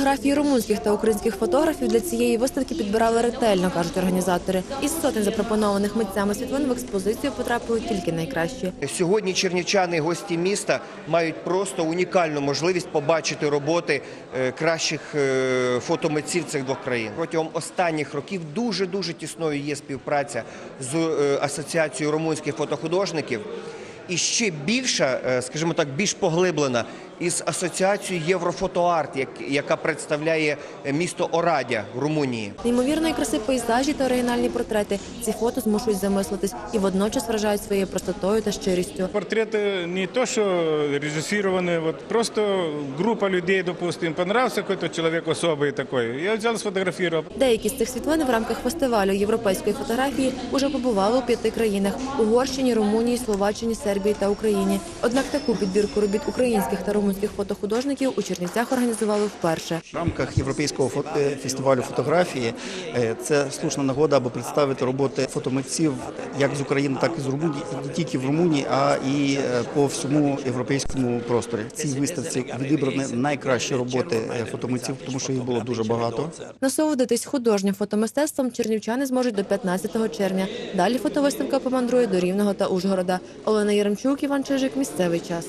Фотографії румунських та українських фотографів для цієї виставки підбирали ретельно, кажуть організатори. Із сотень запропонованих митцями світлин в експозицію потрапили тільки найкращі. Сьогодні чернівчани, гості міста, мають просто унікальну можливість побачити роботи е, кращих е, фотомитців цих двох країн. Протягом останніх років дуже дуже тісною є співпраця з е, асоціацією румунських фотохудожників. І ще більша, скажімо так, більш поглиблена із асоціацією Єврофотоарт, як- яка представляє е, місто Орадя в Румунії. Неймовірної краси пейзажі та оригінальні портрети. Ці фото змушують замислитись і водночас вражають своєю простотою та щирістю. Портреты не то, что режиссированные, вот просто группа людей, допустим, понравился какой-то человек особый такой, я взял, сфотографировал. Деякі з цих світлин в рамках фестивалю європейської фотографії уже побували у п'яти країнах: Угорщині, Румунії, Словаччині, Сербії та Україні. Однак таку підбірку робіт українських та румунських фотохудожників у Чернівцях організували вперше. В рамках європейського е, фестивалю фотографії е, це слушна нагода, аби представити роботи фотомитців як з України, так і з Румунії, не тільки в Румунії, а і е, по всьому європейському просторі. В цій виставці відібрані найкращі роботи фотомитців, тому що їх було дуже багато. Насолодитись художнім фотомистецтвом чернівчани зможуть до 15 червня. Далі фотовиставка помандрує до Рівного та Ужгорода. Олена Яремчук, Іван Чижик. Місцевий час.